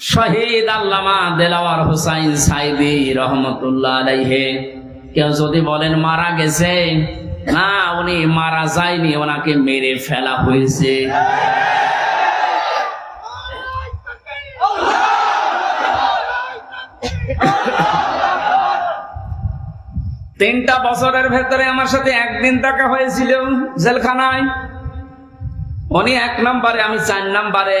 শহীদ আল্লামা দেলাওয়ার হুসাইন সাইদি রহমতুল্লাহ আলাইহে। কেউ যদি বলেন, মারা গেছে? না, উনি মারা যায়নি, ওনাকে মেরে ফেলা হয়েছে। তিনটা বছরের ভেতরে আমার সাথে একদিন দেখা হয়েছিল জেলখানায়। উনি এক নম্বরে, আমি চার নম্বরে।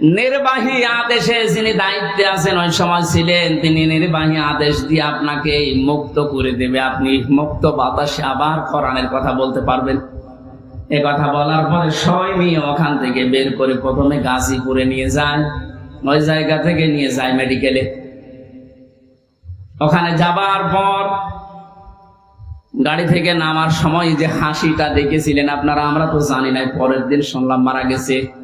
নির্বাহী আদেশে যিনি দায়িত্বে আছেন, ওই সময় ছিলেন, তিনি নির্বাহী আদেশ দিয়ে আপনাকে মুক্ত করে দেবে। আপনি মুক্ত বাতাসে আবার কোরআনের কথা বলতে পারবেন। এ কথা বলার পরে সবাই ওখান থেকে বের করে প্রথমে গাজীপুরে নিয়ে যায়, ওই জায়গা থেকে নিয়ে যায় মেডিকেলে। ওখানে যাবার পর গাড়ি থেকে নামার সময় যে হাসিটা দেখেছিলেন, আপনারা, আমরা তো জানি না পরের দিন শুনলাম মারা গেছে।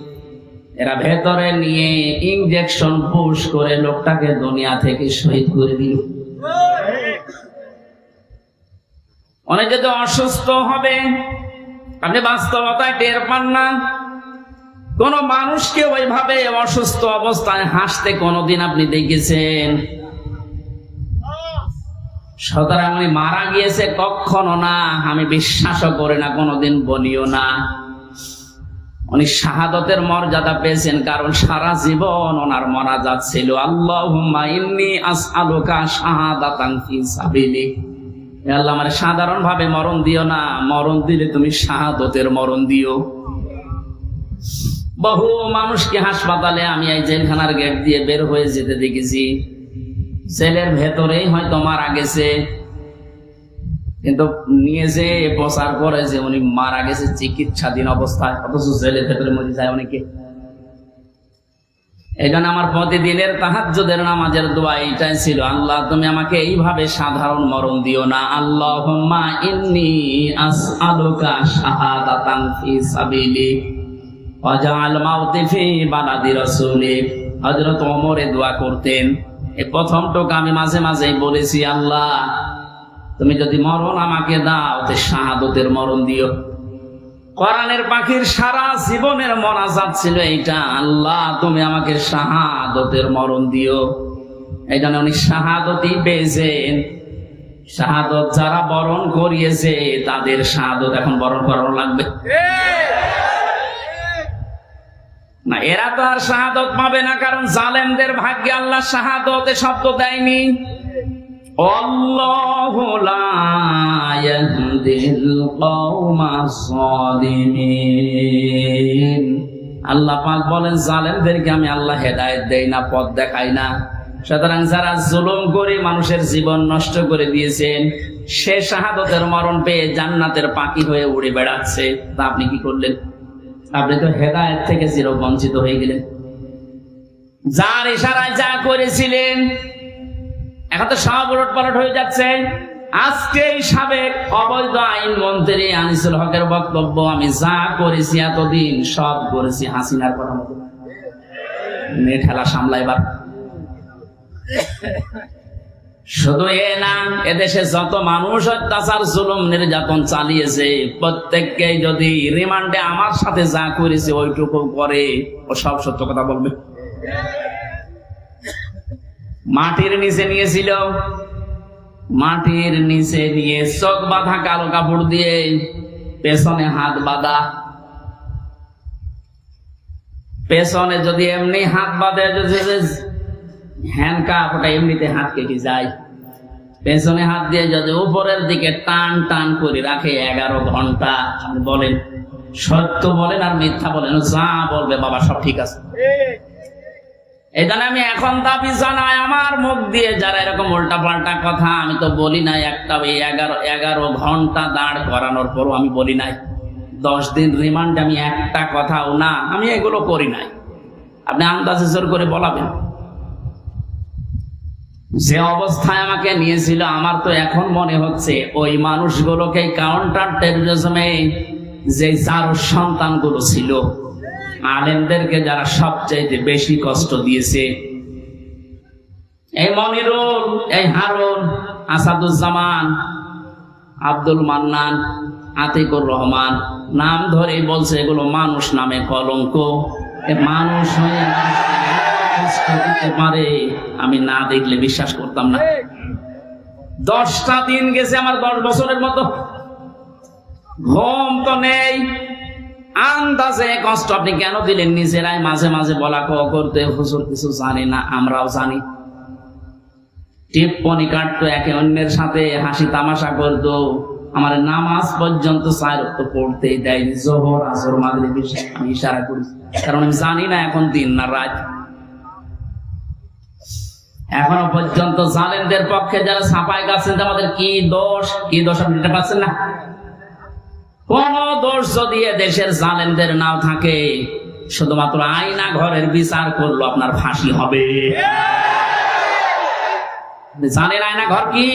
এরা ভেতরে নিয়ে ইঞ্জেকশন পুশ করে লোকটাকে দুনিয়া থেকে শহীদ করে দিল। অনেকে তো অসুস্থ হবে, আপনি বাস্তবতায় টের পান না। কোন মানুষকে ওইভাবে অসুস্থ অবস্থায় হাসতে কোনোদিন আপনি দেখেছেন? সুতরাং উনি মারা গিয়েছে কখনো না, আমি বিশ্বাসও করি না, কোনোদিন বলিও না। উনি শাহাদতের মর্যাদা পেয়েছেন, কারণ সারা জীবন ওনার শাহাদাতান ফি সাবিলি আল্লাহ মানে সাধারণ ভাবে মরণ দিও না, মরণ দিলে তুমি শাহাদতের মরণ দিও। বহু মানুষকে হাসপাতালে আমি এই জেলখানার গেট দিয়ে বের হয়ে যেতে দেখেছি। সেলের ভেতরেই হয়তো মারা গেছে। কিন্তু নিয়ে যে প্রচার করে যে উনি মারা গেছে চিকিৎসাধীন অবস্থায়, অথচ জেলের ভেতরে মরে যায় অনেকে। এই জন্য আমার প্রতিদিনের তাহাজ্জুদের নামাজের দোয়া এইটাই ছিল। আল্লাহ, তুমি আমাকে এইভাবে সাধারণ মরণ দিও না। আল্লাহ ইন্নি আসআলুকা শাহাদাতান ফি সাবিলি ওয়াজআল মাউতি ফি বালাদি রাসূলি। হযরত ওমরে দোয়া করতেন। এই প্রথম টোকা আমি মাঝে মাঝেই বলেছি, আল্লাহ তুমি যদি মরণ আমাকে দাও শাহাদতের মরণ দিও। কোরআনের পাখির সারা জীবনের মনাজাত ছিল এইটা। আল্লাহ, তুমি আমাকে শাহাদতের মরণ দিও। এইখানে উনি শাহাদতই পেয়েছেন। শাহাদত যারা বরণ করিয়েছে, তাদের শাহাদত এখন বরণ করানো লাগবে। না, এরা তো আর শাহাদত পাবে না, কারণ জালেমদের ভাগ্যে আল্লাহ শাহাদতে শব্দ দেয়নি। অল্লাহ لا يهدي القوم الظالمين আল্লাহ পাক বলেন জালেমদেরকে আমি আল্লাহ হেদায়েত দেই না পথ দেখাই না সুতরাং যারা জুলুম করে মানুষের জীবন নষ্ট করে দিয়েছেন সে শাহাদতের মরণ পেয়ে জান্নাতের পাখি হয়ে উড়ে বেড়াচ্ছে তা আপনি কি করলেন আপনি তো হেদায়েত থেকে চির বঞ্চিত হয়ে গেলেন যার ইশারায় যা করেছিলেন এখন তো সব উলট পালট হয়ে যাচ্ছে। আজকে সাবেক অবৈধ আইন মন্ত্রী আনিসুল হকের বক্তব্য, আমি যা করেছি এতদিন, সব করেছি হাসিনার কথা মতো। নে ঠেলা সামলাইবার শুধু এ না, এদেশে যত মানুষ অত্যাচার, জুলুম, নির্যাতন চালিয়েছে প্রত্যেককে যদি রিমান্ডে আমার সাথে যা করেছে, ওইটুকু করে, ও সব সত্য কথা বলবে। মাটির নিচে নিয়েছিল। মাটির নিচে নিয়ে চোখ বাঁধা কালো কাপড় দিয়ে পেছনে হাত বাঁধা। পেছনে যদি এমনি হাত বাঁধে হ্যান্ড কাপ ওটা এমনিতে হাত কেটে যায়। পেছনে হাত দিয়ে যদি উপরের দিকে টান টান করে রাখে এগারো ঘণ্টা বলেন, সত্য বলেন আর মিথ্যা বলেন, যা বলবে বাবা সব ঠিক আছে। এই আমি এখন দাবি জানাই, আমার মুখ দিয়ে যারা এরকম উল্টা পাল্টা কথা, আমি তো বলি নাই একটা ওই এগারো এগারো ঘণ্টা দাঁড় করানোর পরও আমি বলি নাই। দশ দিন রিমান্ড আমি একটা কথাও না, আমি এগুলো করি নাই। আপনি আন্দাজে জোর করে বলাবেন। যে অবস্থায় আমাকে নিয়েছিল, আমার তো এখন মনে হচ্ছে ওই মানুষগুলোকে কাউন্টার টেরোরিজমে যে চার সন্তানগুলো ছিল আলেমদেরকে যারা সবচাইতে বেশি কষ্ট দিয়েছে। এই মনিরুল, এই হারুন, আসাদুজ্জামান, আব্দুল মান্নান, আতিকুর রহমান, নাম ধরে বলছে এগুলো মানুষ নামে কলঙ্ক। মানুষ হয়ে পারে, আমি না দেখলে বিশ্বাস করতাম না। দশটা দিন গেছে আমার দশ বছরের মতো। ঘুম তো নেই। আন্দাজে কষ্ট আপনি কেন দিলেন? নিজেরাই মাঝে মাঝে বলা ক করতে, হুজুর, কিছু জানি না, আমরাও জানি। টিপ্পনি কাটতো, একে অন্যের সাথে হাসি তামাশা করতো। আমার নামাজ পর্যন্ত চার তো পড়তেই দেয় জোহর, আসর আমি ইশারা করি। কারণ আমি জানি না, এখন দিন না রাত। এখনও পর্যন্ত পক্ষে যারা ছাপায় গেছেন আমাদের কি দোষ? কি দোষ আপনি পাচ্ছেন না? কোন দোষ যদি দেশের জালেমদের নাও থাকে। শুধুমাত্র আয়না ঘরের বিচার করল আপনার ফাঁসি হবে। জানেন আয়না ঘর কি?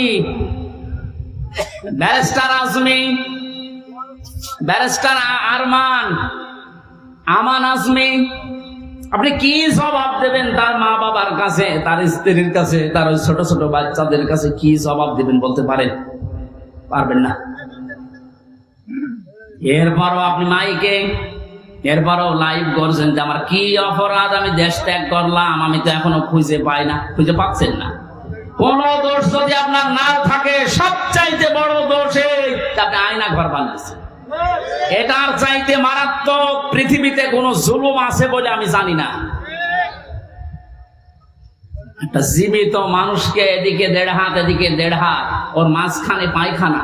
ব্যারিস্টার আজমি, ব্যারিস্টার আরমান, আমান আজমি, আপনি কি জবাব দেবেন তার মা বাবার কাছে, তার স্ত্রীর কাছে, তার ওই ছোট ছোট বাচ্চাদের কাছে কি জবাব দেবেন বলতে পারেন? পারবেন না। এরপরও আপনি মাইকে, এরপরও লাইভ করছেন যে আমার কি অপরাধ আমি দেশ ত্যাগ করলাম, আমি তো এখনও খুঁজে পাই না, খুঁজে পাচ্ছেন না। কোন দোষ যদি আপনার না থাকে, সবচাইতে বড় দোষ আপনি আয়না ঘর বানিয়েছেন। এটার চাইতে মারাত্মক পৃথিবীতে কোনো জুলুম আছে বলে আমি জানি না। একটা জীবিত মানুষকে এদিকে দেড় হাত, এদিকে দেড় হাত, ওর মাঝখানে পায়খানা।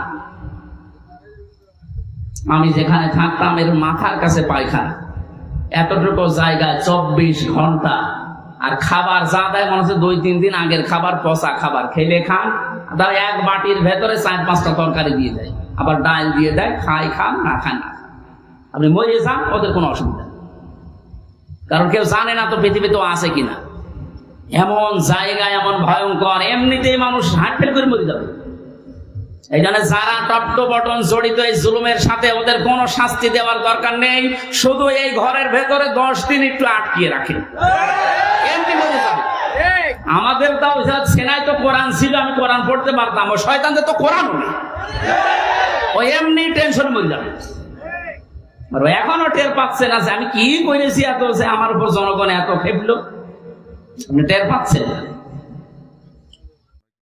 আমি যেখানে থাকতাম, এর মাথার কাছে পায়খানা। এতটুকু জায়গায় চব্বিশ ঘণ্টা। আর খাবার যা দেয়, মনে হচ্ছে দুই, তিন দিন আগের খাবার, পচা খাবার। খেলে খান, তারা এক বাটির ভেতরে চার, পাঁচটা তরকারি দিয়ে দেয়। আবার ডাল দিয়ে দেয় খাই খান, না খান না আপনি মরে যান, ওদের কোনো অসুবিধা কারণ কেউ জানে না তো পৃথিবীতে আছে কিনা। এমন জায়গায় এমন ভয়ঙ্কর, এমনিতেই মানুষ হাট ফেল করে মরে যাবে। এই জন্য যারা টপ্ট বটন জড়িত এই জুলুমের সাথে ওদের কোনো শাস্তি দেওয়ার দরকার নেই। শুধু এই ঘরের ভেতরে দশ দিন একটু আটকিয়ে যাবে। আমাদের তাও সেনায় তো কোরআন ছিল, আমি কোরআন পড়তে পারতাম। ও শয়তানদের তো কোরআন ও এমনি টেনশন মরে যাবে। এখনও টের পাচ্ছে না যে আমি কি করেছি এত আমার উপর জনগণ এত খেপলো টের পাচ্ছেন না।